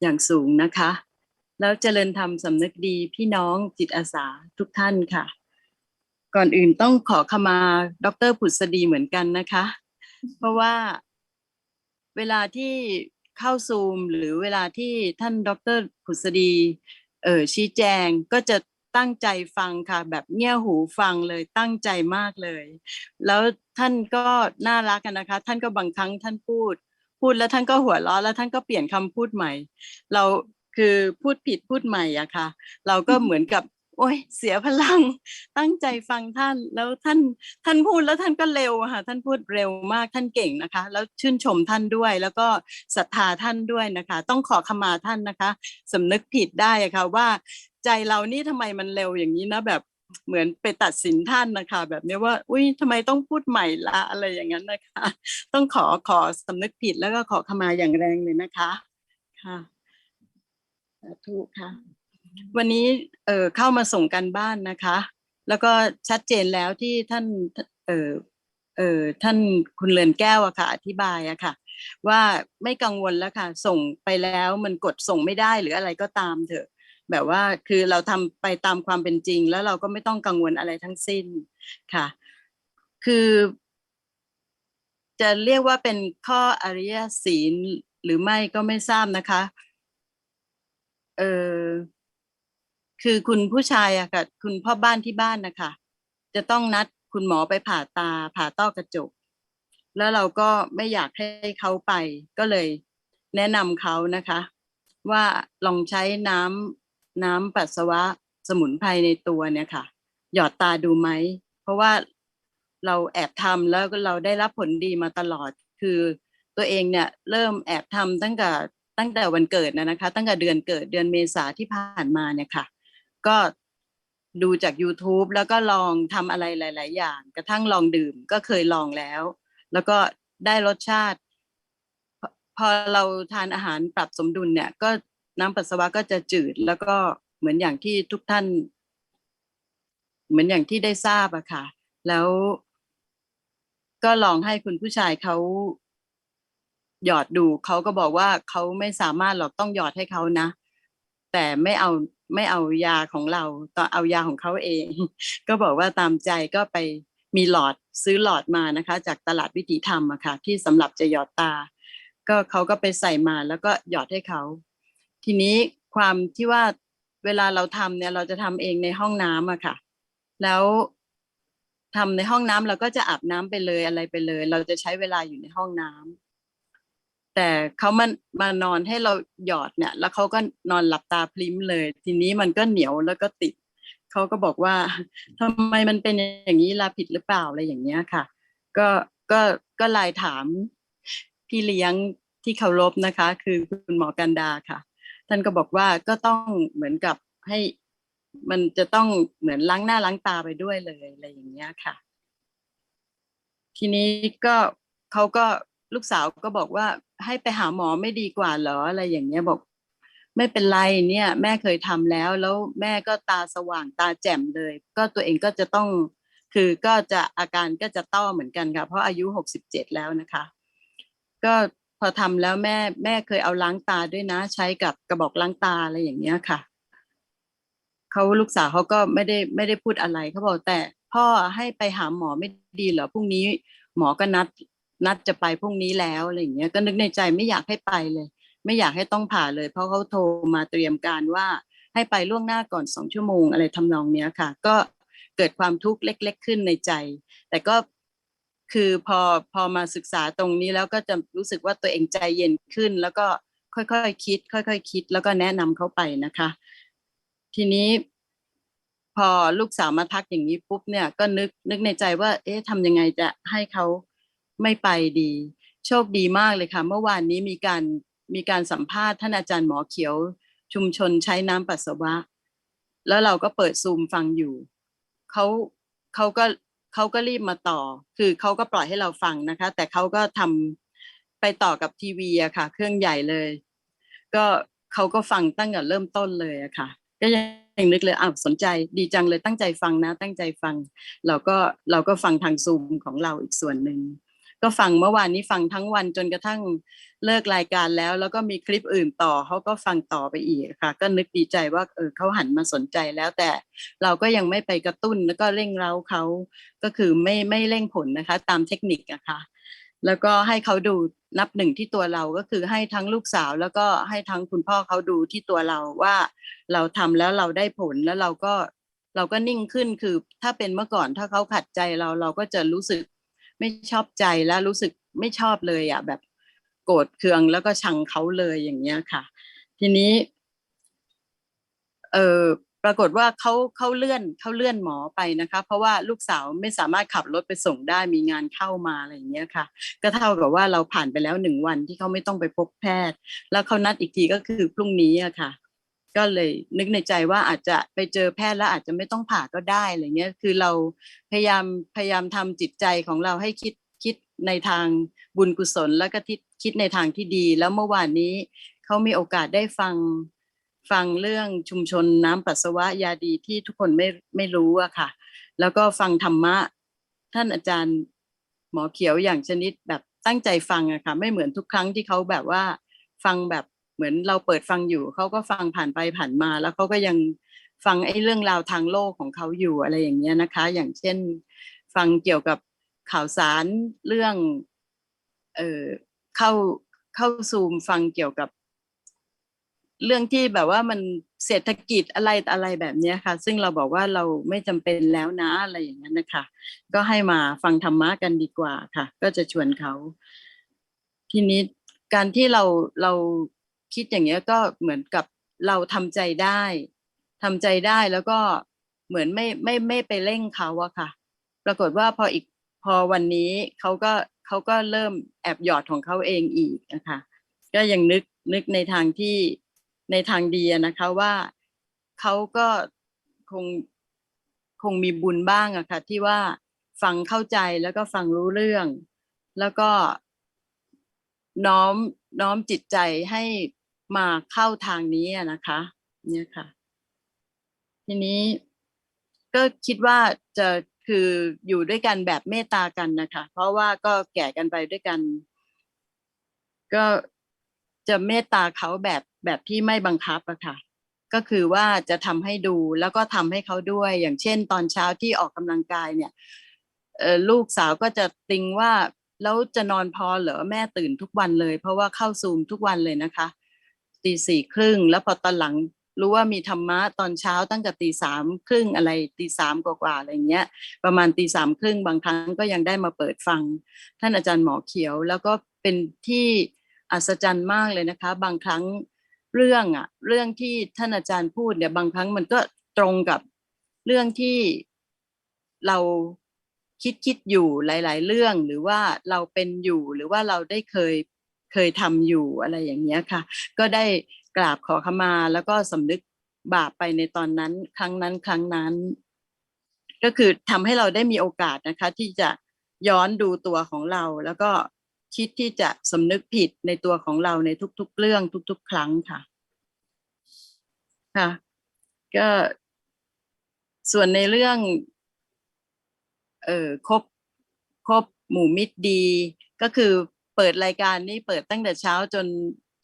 อย่างสูงนะคะ แล้วเจริญธรรมสำนึกดีพี่น้องจิตอาสาทุกท่านค่ะ ก่อนอื่นต้องขอขมาดรผุษดีเหมือนกันนะคะ เพราะว่าเวลาที่เข้าซูมหรือเวลาที่ท่านดรผุษดีเออชี้แจงก็จะตั้งใจฟังค่ะ แบบเงี่ยหูฟังเลยตั้งใจมากเลย แล้วท่านก็น่ารักกันนะคะ ท่านก็บางครั้งท่านพูด พูดแล้วท่านก็หัวเราะแล้วท่านก็เปลี่ยนคำพูดใหม่ เราคือพูดผิดพูดใหม่อะค่ะ เราก็เหมือนกับ โอ้ยเสียพลังตั้งใจฟังท่านแล้วท่านท่านพูดแล้วท่านก็เร็วค่ะท่านพูดเร็วมากท่านเก่งนะคะ แล้วชื่นชมท่านด้วย แล้วก็ศรัทธาท่านด้วยนะคะ ต้องขอขมาท่านนะคะสำนึกผิดได้ะค่ะว่าใจเรานี่ทำไมมันเร็วอย่างนี้นะแบบ เหมือนไปตัดสินท่านนะคะแบบนี้ว่า อุ้ยทำไมต้องพูดใหม่ละอะไรอย่างนั้นนะคะ ต้องขอขอสำนึกผิดแล้วก็ขอขมาอย่างแรงเลยนะคะค่ะสาธุค่ะ วันนี้เอ่อเข้ามาส่งกันบ้านนะคะ แล้วก็ชัดเจนแล้วที่ท่านเอ่อเอ่อท่านคุณเลือนแก้วอะค่ะ อธิบายอะค่ะ ว่าไม่กังวลแล้วค่ะ ส่งไปแล้วมันกดส่งไม่ได้หรืออะไรก็ตามเถอะ แบบว่าคือเราทำไปตามความเป็นจริง แล้วเราก็ไม่ต้องกังวลอะไรทั้งสิ้นค่ะ คือ จะเรียกว่าเป็นข้ออริยศีลหรือไม่ก็ไม่ทราบนะคะเออคือคุณผู้ชายอะค่ะคุณพ่อบ้านที่บ้านนะคะจะต้องนัดคุณหมอไปผ่าตาผ่าต้อกระจก แล้วเราก็ไม่อยากให้เขาไป ก็เลยแนะนำเขานะคะ ว่าลองใช้น้ำ น้ำปัสสาวะสมุนไพรในตัวเนี่ยค่ะ หยอดตาดูไหม เพราะว่าเราแอบทำแล้วก็เราได้รับผลดีมาตลอด คือตัวเองเนี่ยเริ่มแอบทำตั้งแต่ตั้งแต่วันเกิดนะนะคะ ตั้งแต่เดือนเกิดเดือนเมษาที่ผ่านมาเนี่ยค่ะ ก็ดูจาก YouTube แล้วก็ลองทำอะไรหลาย ๆ อย่าง กระทั่งลองดื่มก็เคยลองแล้ว แล้วก็ได้รสชาติ พอพอเราทานอาหารปรับสมดุลเนี่ย ก็ น้ำปัสสาวะก็จะจืด แล้วก็เหมือนอย่างที่ทุกท่าน เหมือนอย่างที่ได้ทราบอะค่ะ แล้วก็ลองให้คุณผู้ชายเขาหยอดดูเขาก็บอกว่าเขาไม่สามารถหรอกต้องหยอดให้เขานะ แต่ไม่เอาไม่เอายาของเราต่อเอายาของเขาเอง ก็บอกว่าตามใจก็ไปมีหลอดซื้อหลอดมานะคะ จากตลาดวิถีธรรมอะค่ะที่สำหรับจะหยอดตา ก็เขาก็ไปใส่มาแล้วก็หยอดให้เขา ทีนี้ความที่ว่าเวลาเราทำเนี่ย เราจะทำเองในห้องน้ำอะค่ะ แล้วทำในห้องน้ำเราก็จะอาบน้ำไปเลยอะไรไปเลย เราจะใช้เวลาอยู่ในห้องน้ำแต่เขามามานอนให้เราหยอดเนี่ย แล้วเขาก็นอนหลับตาพลิ้มเลย ทีนี้มันก็เหนียวแล้วก็ติดเขาก็บอกว่าทำไมมันเป็นอย่างนี้ลาผิดหรือเปล่าอะไรอย่างเงี้ยค่ะ ก็ก็ก็ไลน์ถามพี่เลี้ยงที่เคารพนะคะ คือคุณหมอกันดาค่ะ ท่านก็บอกว่าก็ต้องเหมือนกับให้มันจะต้องเหมือนล้างหน้าล้างตาไปด้วยเลยอะไรอย่างเงี้ยค่ะ ทีนี้ก็เขาก็ลูกสาวก็บอกว่าให้ไปหาหมอไม่ดีกว่าเหรออะไรอย่างเงี้ยบอกไม่เป็นไรเนี่ย แม่เคยทำแล้ว แล้วแม่ก็ตาสว่างตาแจ่มเลย ก็ตัวเองก็จะต้องคือก็จะอาการก็จะต้อเหมือนกันค่ะ เพราะอายุหกสิบเจ็ดแล้วนะคะ ก็ พอทำแล้วแม่แม่เคยเอาล้างตาด้วยนะ ใช้กับกระบอกล้างตาอะไรอย่างเงี้ยค่ะเขาลูกสาวเขาก็ไม่ได้ไม่ได้พูดอะไรเขาบอกแต่พ่อให้ไปหาหมอไม่ดีเหรอพรุ่งนี้หมอก็นัดนัดจะไปพรุ่งนี้แล้วอะไรอย่างเงี้ยก็นึกในใจไม่อยากให้ไปเลย ไม่อยากให้ต้องผ่าเลย เพราะเขาโทรมาเตรียมการว่าให้ไปล่วงหน้าก่อนสองชั่วโมงอะไรทำนองเนี้ยค่ะ ก็เกิดความทุกข์เล็ก ๆ ขึ้นในใจ แต่ก็ คือพอพอมาศึกษาตรงนี้แล้วก็จะรู้สึกว่าตัวเองใจเย็นขึ้น แล้วก็ค่อยๆคคิด ค่อยๆคิด แล้วก็แนะนำเขาไปนะคะ ทีนี้พอลูกสาวมาทักอย่างนี้ปุ๊บเนี่ยก็นึกนึกในใจว่า เอ๊ะทำยังไงจะให้เขาไม่ไปดี โชคดีมากเลยค่ะ เมื่อวานนี้มีการมีการสัมภาษณ์ท่านอาจารย์หมอเขียว ชุมชนใช้น้ำปัสสาวะ แล้วเราก็เปิดซูมฟังอยู่เขาเขาก็ เขาก็รีบมาต่อ คือเขาก็ปล่อยให้เราฟังนะคะ แต่เขาก็ทำไปต่อกับทีวีอะค่ะ เครื่องใหญ่เลย ก็เขาก็ฟังตั้งแต่เริ่มต้นเลยอะค่ะ ก็ยังนึกเลยอ้าวสนใจดีจังเลยตั้งใจฟังนะ ตั้งใจฟัง เราก็เราก็ฟังทางซูมของเราอีกส่วนหนึ่ง ก็ฟังเมื่อวานนี้ฟังทั้งวันจนกระทั่งเลิกรายการแล้ว แล้วก็มีคลิปอื่นต่อเขาก็ฟังต่อไปอีกค่ะ ก็นึกดีใจว่าเออเขาหันมาสนใจแล้วแต่เราก็ยังไม่ไปกระตุ้นแล้วก็เร่งเร้าเขาก็คือไม่ไม่เร่งผลนะคะ ตามเทคนิคอะค่ะแล้วก็ให้เขาดูนับหนึ่งที่ตัวเราก็คือให้ทั้งลูกสาว แล้วก็ให้ทั้งคุณพ่อเขาดูที่ตัวเราว่า เราทำแล้วเราได้ผลแล้วเราก็เราก็นิ่งขึ้นคือถ้าเป็นเมื่อก่อนถ้าเขาขัดใจเราเราก็จะรู้สึก ไม่ชอบใจแล้วรู้สึกไม่ชอบเลยอะแบบโกรธเคืองแล้วก็ชังเขาเลยอย่างเงี้ยค่ะ ทีนี้ เออปรากฏว่าเขาเขาเลื่อนเขาเลื่อนหมอไปนะคะ เพราะว่าลูกสาวไม่สามารถขับรถไปส่งได้มีงานเข้ามาอะไรอย่างเงี้ยค่ะ ก็เท่ากับว่าเราผ่านไปแล้วหนึ่งวันที่เขาไม่ต้องไปพบแพทย์ แล้วเขานัดอีกทีก็คือพรุ่งนี้อะค่ะ ก็เลยนึกในใจว่าอาจจะไปเจอแพทย์แล้วอาจจะไม่ต้องผ่าก็ได้อะไรเงี้ยคือเราพยายามพยายามทำจิตใจของเราให้คิดคิดในทางบุญกุศลแล้วก็ทิศคิดในทางที่ดี แล้วเมื่อวานนี้เขามีโอกาสได้ฟังฟังเรื่องชุมชนน้ำปัสสาวะยาดีที่ทุกคนไม่ไม่รู้อะค่ะ แล้วก็ฟังธรรมะ ท่านอาจารย์หมอเขียวอย่างชนิดแบบตั้งใจฟังอะค่ะ ไม่เหมือนทุกครั้งที่เขาแบบว่าฟังแบบ เหมือนเราเปิดฟังอยู่เขาก็ฟังผ่านไปผ่านมา แล้วเขาก็ยังฟังไอ้เรื่องราวทางโลกของเขาอยู่อะไรอย่างเงี้ยนะคะ อย่างเช่น ฟังเกี่ยวกับข่าวสารเรื่องเอ่อเข้าเข้าซูมฟังเกี่ยวกับเรื่องที่แบบว่ามันเศรษฐกิจอะไรอะไรแบบเนี้ยค่ะ ซึ่งเราบอกว่าเราไม่จำเป็นแล้วนะอะไรอย่างนั้นนะคะ ก็ให้มาฟังธรรมะกันดีกว่าค่ะ ก็จะชวนเขา ทีนี้การที่เราเรา คิดอย่างเงี้ยก็เหมือนกับเราทำใจได้ทำใจได้แล้วก็เหมือนไม่ไม่ไม่ไปเร่งเขาอะค่ะ ปรากฏว่าพออีกพอวันนี้เขาก็เขาก็เริ่มแอบหยอดของเขาเองอีกนะคะก็ยังนึกนึกในทางที่ในทางดีนะคะว่าเขาก็คงคงมีบุญบ้างอะค่ะที่ว่าฟังเข้าใจแล้วก็ฟังรู้เรื่อง แล้วก็น้อมน้อมจิตใจให้ มาเข้าทางนี้อะนะคะ เนี่ยค่ะ ทีนี้ก็คิดว่าจะคืออยู่ด้วยกันแบบเมตตากันนะคะ เพราะว่าก็แก่กันไปด้วยกัน ก็จะเมตตาเขาแบบแบบที่ไม่บังคับอะค่ะ ก็คือว่าจะทำให้ดูแล้วก็ทำให้เขาด้วย อย่างเช่น ตอนเช้าที่ออกกำลังกายเนี่ยลูกสาวก็จะติงว่าแล้วจะนอนพอเหรอแม่ตื่นทุกวันเลย เพราะว่าเข้าซูมทุกวันเลยนะคะ ตีสี่ครึ่งแล้วพอตอนหลังรู้ว่ามีธรรมะตอนเช้าตั้งแต่ตีสามครึ่งอะไรตีสามกว่าๆอะไรเงี้ย ประมาณตีสามครึ่งบางครั้งก็ยังได้มาเปิดฟัง ท่านอาจารย์หมอเขียว แล้วก็เป็นที่อัศจรรย์มากเลยนะคะ บางครั้งเรื่องอะเรื่องที่ท่านอาจารย์พูดเนี่ยบางครั้งมันก็ตรงกับเรื่องที่เราคิดคิดอยู่หลาย ๆ เรื่องหรือว่าเราเป็นอยู่หรือว่าเราได้เคย เคยทำอยู่อะไรอย่างเงี้ยค่ะ ก็ได้กราบขอขมาแล้วก็สำนึกบาปไปในตอนนั้น ครั้งนั้นครั้งนั้น ก็คือทำให้เราได้มีโอกาสนะคะ ที่จะย้อนดูตัวของเรา แล้วก็คิดที่จะสำนึกผิดในตัวของเราในทุก ๆ เรื่องทุก ๆ ครั้งค่ะ ค่ะ ก็ส่วนในเรื่อง เอ่อครบครบหมู่มิตรดี ก็คือ เปิดรายการนี้เปิดตั้งแต่เช้าจน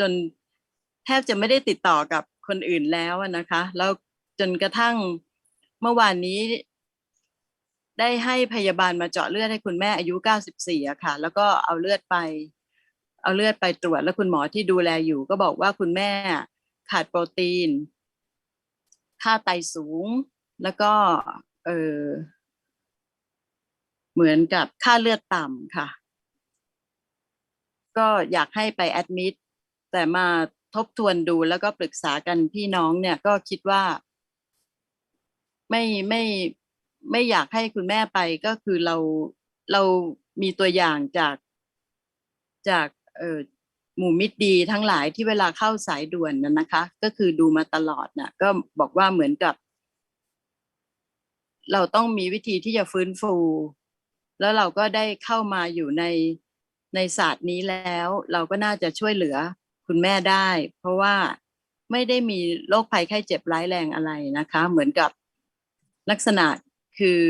จนแทบจะไม่ได้ติดต่อกับคนอื่นแล้วนะคะ แล้วจนกระทั่งเมื่อวานนี้ ได้ให้พยาบาลมาเจาะเลือดให้คุณแม่อายุ 94อะค่ะ แล้วก็เอาเลือดไป เอาเลือดไปตรวจแล้วคุณหมอที่ดูแลอยู่ ก็บอกว่าคุณแม่ขาดโปรตีน ค่าไตสูง แล้วก็ เออเหมือนกับค่าเลือดต่ำค่ะ ก็อยากให้ไปแอดมิดแต่มาทบทวนดูแล้วก็ปรึกษากันพี่น้องเนี่ยก็คิดว่า ไม่ไม่ไม่อยากให้คุณแม่ไปก็คือเราเรามีตัวอย่างจากจากเออหมู่มิตรดีทั้งหลายที่เวลาเข้าสายด่วนนะนะคะ ก็คือดูมาตลอดนะก็บอกว่าเหมือนกับ เราต้องมีวิธีที่จะฟื้นฟู แล้วเราก็ได้เข้ามาอยู่ใน ในศาสตร์นี้แล้ว เราก็น่าจะช่วยเหลือคุณแม่ได้ เพราะว่าไม่ได้มีโรคภัยไข้เจ็บร้ายแรงอะไรนะคะ เหมือนกับลักษณะคือ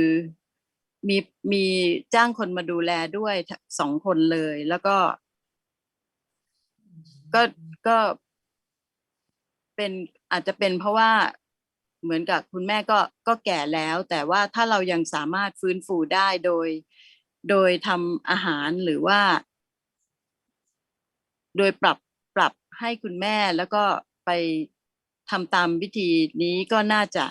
มีมีจ้างคนมาดูแลด้วยสองคนเลย แล้วก็ ก็ก็เป็นอาจจะเป็นเพราะว่าเหมือนกับคุณแม่ก็ก็แก่แล้ว แต่ว่าถ้าเรายังสามารถฟื้นฟูได้โดย โดยทำอาหารหรือว่า โดยปรับปรับให้คุณแม่แล้วก็ไปทำตามวิธีนี้ก็น่าจะ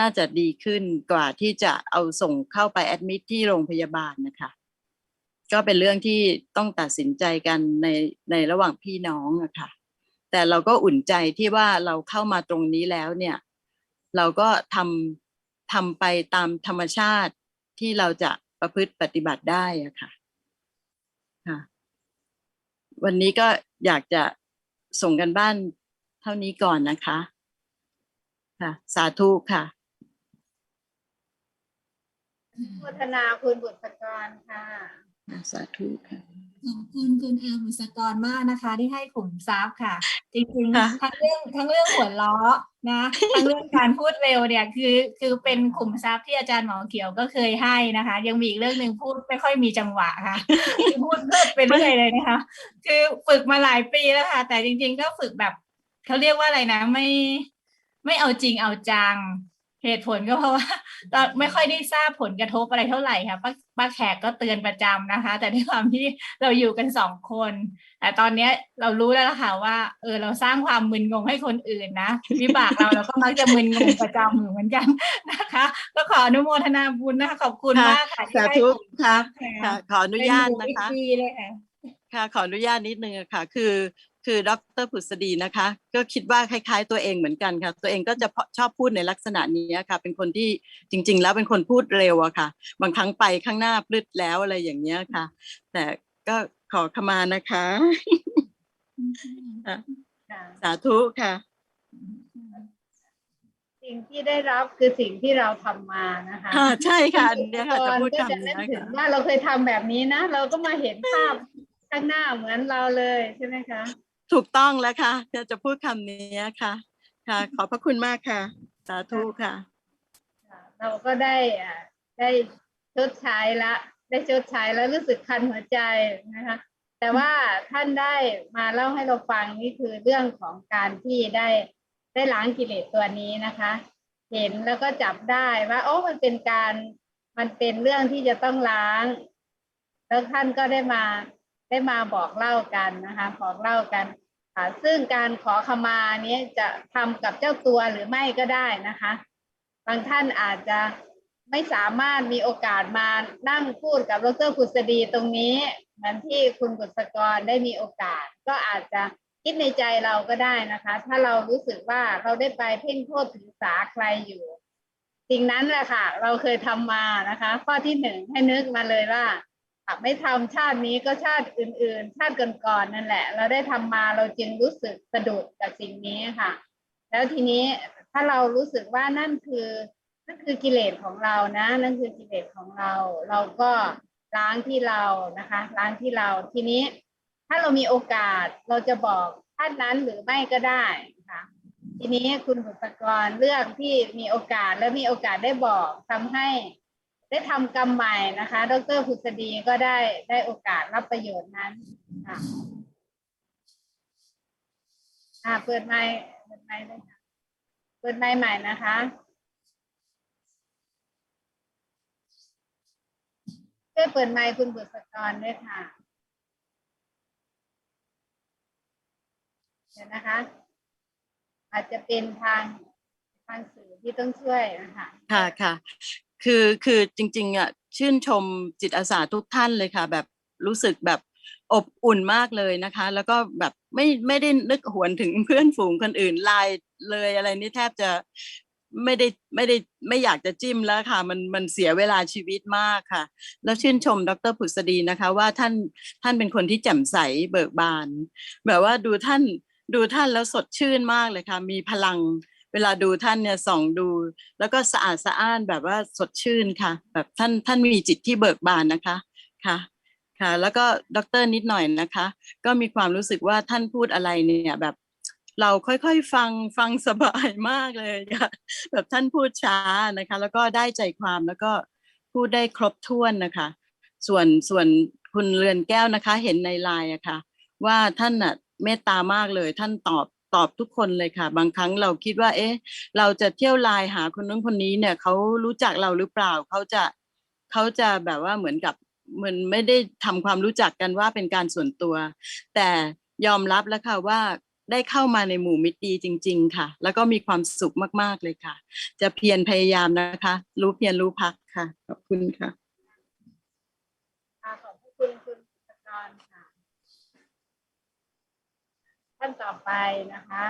น่าจะดีขึ้นกว่าที่จะเอาส่งเข้าไปแอดมิทที่โรงพยาบาลนะคะ ก็เป็นเรื่องที่ต้องตัดสินใจกันในในระหว่างพี่น้องอะค่ะ แต่เราก็อุ่นใจที่ว่าเราเข้ามาตรงนี้แล้วเนี่ย เราก็ทำทำไปตามธรรมชาติที่เราจะประพฤติปฏิบัติได้อะค่ะค่ะ วันนี้ก็ อยากจะส่งกันบ้านเท่านี้ก่อนนะคะ ค่ะ สาธุค่ะพัฒนาคุณบุตรกรค่ะ สาธุค่ะ ขอบคุณคุณอาบุษกรมากนะคะ ที่ให้ขุมทรัพย์ค่ะ จริงค่ะๆทั้งเรื่องทั้งเรื่องหัวล้อนะทั้งเรื่องการพูดเร็วเนี่ยคือ คือเป็นขุมทรัพย์ที่อาจารย์หมอเขียวก็เคยให้นะคะ ยังมีอีกเรื่องหนึ่งพูดไม่ค่อยมีจังหวะค่ะคือพูดเลิศไปเรื่อยเลยนะคะ คือฝึกมาหลายปีแล้วค่ะ แต่จริง ๆ ก็ฝึกแบบเขาเรียกว่าอะไรนะ ไม่ไม่เอาจริงเอาจัง เหตุผลก็เพราะว่าตอนไม่ค่อยได้ทราบผลกระทบอะไรเท่าไหร่ค่ะป้าป้าแขกก็เตือนประจำนะคะ แต่ด้วยความที่เราอยู่กันสองคน แต่ตอนเนี้ยเรารู้แล้วล่ะค่ะว่า เออเราสร้างความมึนงงให้คนอื่นนะวิบากเราเราก็มักจะมึนงงประจำอยู่เหมือนกันนะคะ ก็ขออนุโมทนาบุญนะคะขอบคุณค่ะมากค่ะที่สาให้ธุขุมทค่ะรัพย์ค่ะขออนุญาตนะคะเป็นหมู่วิธีเลยค่ะค่ะขออนุญาตนิดนึงอะค่ะ คือ คือดรผุษดีนะคะ ก็คิดว่าคล้ายๆตัวเองเหมือนกันค่ะ ตัวเองก็จะชอบพูดในลักษณะนี้ค่ะ เป็นคนที่จริง ๆ แล้วเป็นคนพูดเร็วอะค่ะ บางครั้งไปข้างหน้าพลึดแล้วอะไรอย่างเงี้ยค่ะ แต่ก็ขอขมานะคะค่ะสาธุค่ะ สิ่งที่ได้รับคือสิ่งที่เราทำมานะคะค่ะใช่ค่ะอันเนี้ยค่ะจะพูดก็จะคำนึนี้กถึงค่ะว่าเราเคยทำแบบนี้นะ เราก็มาเห็นภาพข้างหน้าเหมือนเราเลยใช่ไหมคะ ถูกต้องแล้วค่ะจะพูดคำนี้ค่ะ ค่ะ ขอบพระคุณมากค่ะ สาธุค่ะค่ะ เราก็ได้อ่าได้ชดใช้ละได้ชดใช้แล้วรู้สึกคันหัวใจนะคะ แต่ว่าท่านได้มาเล่าให้เราฟังนี่คือเรื่องของการที่ได้ได้ล้างกิเลสตัวนี้นะคะ เห็นแล้วก็จับได้ว่าโอ้มันเป็นการมันเป็นเรื่องที่จะต้องล้าง แล้วท่านก็ได้มา ได้มาบอกเล่ากันนะคะบอกเล่ากันค่ะซึ่งการขอขมาเนี้ยจะทำกับเจ้าตัวหรือไม่ก็ได้นะคะ บางท่านอาจจะไม่สามารถมีโอกาสมานั่งพูดกับดรพุษดีตรงนี้ เหมือนที่คุณบุษกรได้มีโอกาส ก็อาจจะคิดในใจเราก็ได้นะคะ ถ้าเรารู้สึกว่าเราได้ไปเพ่งโทษถือสาใครอยู่สิ่งนั้นแหละค่ะ เราเคยทำมานะคะ ข้อที่หนึ่งให้นึกมาเลยว่า หากไม่ทำชาตินี้ก็ชาติอื่น ๆ ชาติก่อนๆนั่นแหละ เราได้ทำมาเราจึงรู้สึกสะดุดกับสิ่งนี้ค่ะ แล้วทีนี้ถ้าเรารู้สึกว่านั่นคือนั่นคือกิเลสของเรานะ นั่นคือกิเลสของเรา เราก็ล้างที่เรานะคะ ล้างที่เราทีนี้ ถ้าเรามีโอกาสเราจะบอกท่านนั้นหรือไม่ก็ได้นะคะทีนี้คุณบุตรกรเลือกที่มีโอกาสและมีโอกาสได้บอกทำให้ ได้ทำกรรมใหม่นะคะ ดรพุษดีก็ได้ได้โอกาสรับประโยชน์นั้นค่ะอ่าเปิดไมค์เปิดไมค์เลยค่ะเปิดไมค์ใหม่นะคะช่วยเปิดไมค์คุณบุษกรด้วยค่ะ เดี๋ยวนะคะ อาจจะเป็นทางทางสื่อที่ต้องช่วยนะคะ ค่ะค่ะ คือคือจริงๆอะชื่นชมจิตอาสาทุกท่านเลยค่ะ แบบรู้สึกแบบอบอุ่นมากเลยนะคะ แล้วก็แบบไม่ไม่ได้นึกหวนถึงเพื่อนฝูงคนอื่นไลน์เลยอะไรนี่แทบจะไม่ได้ไม่ได้ไม่อยากจะจิ้มแล้วค่ะ มันมันเสียเวลาชีวิตมากค่ะ แล้วชื่นชมดรผุษดีนะคะ ว่าท่านท่านเป็นคนที่แจ่มใสเบิกบาน แบบว่าดูท่านดูท่านแล้วสดชื่นมากเลยค่ะ มีพลัง เวลาดูท่านเนี่ยส่องดู แล้วก็สะอาดสะอ้านแบบว่าสดชื่นค่ะ แบบท่านท่านมีจิตที่เบิกบานนะคะค่ะค่ะ แล้วก็ด็อกเตอร์นิดหน่อยนะคะ ก็มีความรู้สึกว่าท่านพูดอะไรเนี่ยแบบเราค่อยๆฟังฟังสบายมากเลยค่ะแบบท่านพูดช้านะคะ แล้วก็ได้ใจความแล้วก็พูดได้ครบถ้วนนะคะ ส่วนส่วนคุณเรือนแก้วนะคะ เห็นในไลน์อะค่ะ ว่าท่านน่ะเมตตามากเลย ท่านตอบ ตอบทุกคนเลยค่ะ บางครั้งเราคิดว่า เอ๊ะ เราจะเที่ยวไลน์หาคนนู้นคนนี้เนี่ยเขารู้จักเราหรือเปล่าเขาจะเขาจะแบบว่าเหมือนกับมือนไม่ได้ทำความรู้จักกันว่าเป็นการส่วนตัว แต่ยอมรับแล้วค่ะว่าได้เข้ามาในหมู่มิตรดีจริง ๆ ค่ะ แล้วก็มีความสุขมากๆเลยค่ะ จะเพียรพยายามนะคะ รู้เพียรรู้พักค่ะขอบคุณค่ะค่ะขอบคุณคุณกิตกร ขั้นต่อไปนะคะ